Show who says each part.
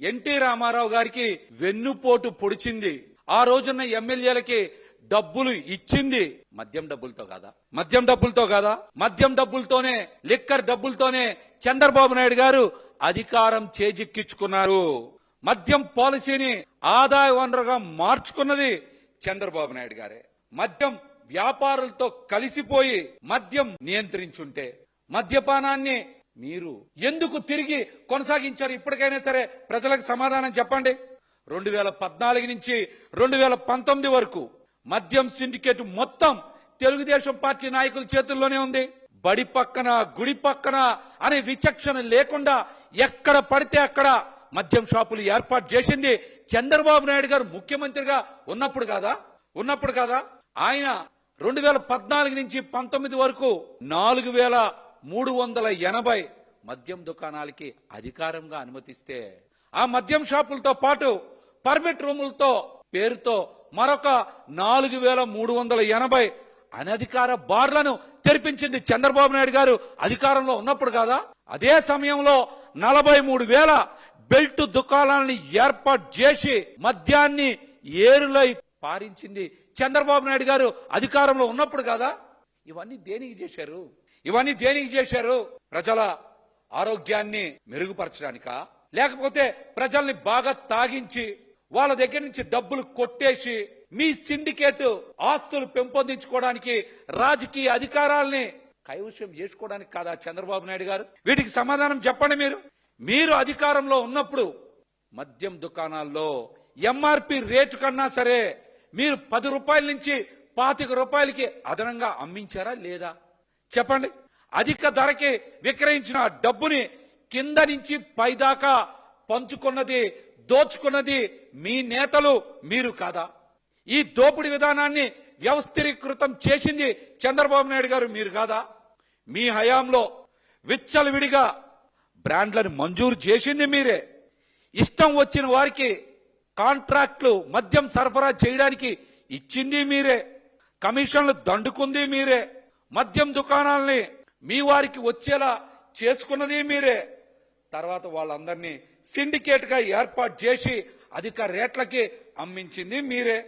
Speaker 1: NT Ramarao గారికి వెన్నుపోటు పొడిచింది. ఆ రోజున్న ఎమ్మెల్యేలకి డబ్బులు ఇచ్చింది. మద్యం డబ్బులతో కాదా? మద్యం డబ్బులతో కాదా? మద్యం డబ్బులతోనే లిక్కర్ డబ్బులతోనే చంద్రబాబు నాయుడు గారు అధికారం చేజిక్కించుకున్నారు. మద్యం పాలసీని ఆదాయ వనరుగా మార్చుకున్నది చంద్రబాబు నాయుడు గారే. మద్యం వ్యాపారులతో కలిసిపోయి మద్యం నియంత్రించుంటే మద్యపానాన్ని మీరు ఎందుకు తిరిగి కొనసాగించారు ఇప్పటికైనా సరే? ప్రజలకు సమాధానం చెప్పండి. రెండు వేల పద్నాలుగు నుంచి రెండు వేల పంతొమ్మిది వరకు మద్యం సిండికేట్ మొత్తం తెలుగుదేశం పార్టీ నాయకుల చేతుల్లోనే ఉంది. బడి పక్కన గుడి పక్కన అనే విచక్షణ లేకుండా ఎక్కడ పడితే అక్కడ మద్యం షాపులు ఏర్పాటు చేసింది చంద్రబాబు నాయుడు గారు ముఖ్యమంత్రిగా ఉన్నప్పుడు కాదా? ఉన్నప్పుడు కాదా? ఆయన రెండు వేల పద్నాలుగు నుంచి పంతొమ్మిది వరకు నాలుగు వేల మూడు వందల ఎనభై మద్యం దుకాణాలకి అధికారంగా అనుమతిస్తే ఆ మద్యం షాపులతో పాటు పర్మిట్ రూములతో పేరుతో మరొక నాలుగు వేల మూడు వందల ఎనభై అనధికార బార్లను తెరిపించింది చంద్రబాబు నాయుడు గారు అధికారంలో ఉన్నప్పుడు కాదా? అదే సమయంలో నలభై మూడు వేల బెల్ట్ దుకాణాలని ఏర్పాటు చేసి మద్యాన్ని ఏరులై పారించింది చంద్రబాబు నాయుడు గారు అధికారంలో ఉన్నప్పుడు కాదా? ఇవన్నీ దేనికి చేశారు? ఇవన్నీ దేనికి చేశారు? ప్రజల ఆరోగ్యాన్ని మెరుగుపరచడానికా? లేకపోతే ప్రజల్ని బాగా తాగించి వాళ్ళ దగ్గర నుంచి డబ్బులు కొట్టేసి మీ సిండికేట్ ఆస్తులు పెంపొందించుకోవడానికి రాజకీయ అధికారాల్ని కైవశం చేసుకోవడానికి కాదా చంద్రబాబు నాయుడు గారు? వీటికి సమాధానం చెప్పండి మీరు. మీరు అధికారంలో ఉన్నప్పుడు మద్యం దుకాణాల్లో ఎంఆర్పి రేటు కన్నా సరే మీరు పది రూపాయల నుంచి పాతిక రూపాయలకి అదనంగా అమ్మించారా లేదా? చెప్పండి. అధిక ధరకి విక్రయించిన డబ్బుని కింద నుంచి పైదాకా పంచుకున్నది దోచుకున్నది మీ నేతలు మీరు కాదా? ఈ దోపిడీ విధానాన్ని వ్యవస్థీకృతం చేసింది చంద్రబాబు నాయుడు గారు మీరు కాదా? మీ హయాంలో విచ్చలవిడిగా బ్రాండ్లను మంజూరు చేసింది మీరే. ఇష్టం వచ్చిన వారికి కాంట్రాక్ట్లు మద్యం సరఫరా చేయడానికి ఇచ్చింది మీరే. కమిషన్లు దండుకుంది మీరే. మద్యం దుకాణాలని మీ వారికి వచ్చేలా చేసుకున్నది మీరే. తర్వాత వాళ్ళందరినీ సిండికేట్గా ఏర్పాటు చేసి అధిక రేట్లకి అమ్మించింది మీరే.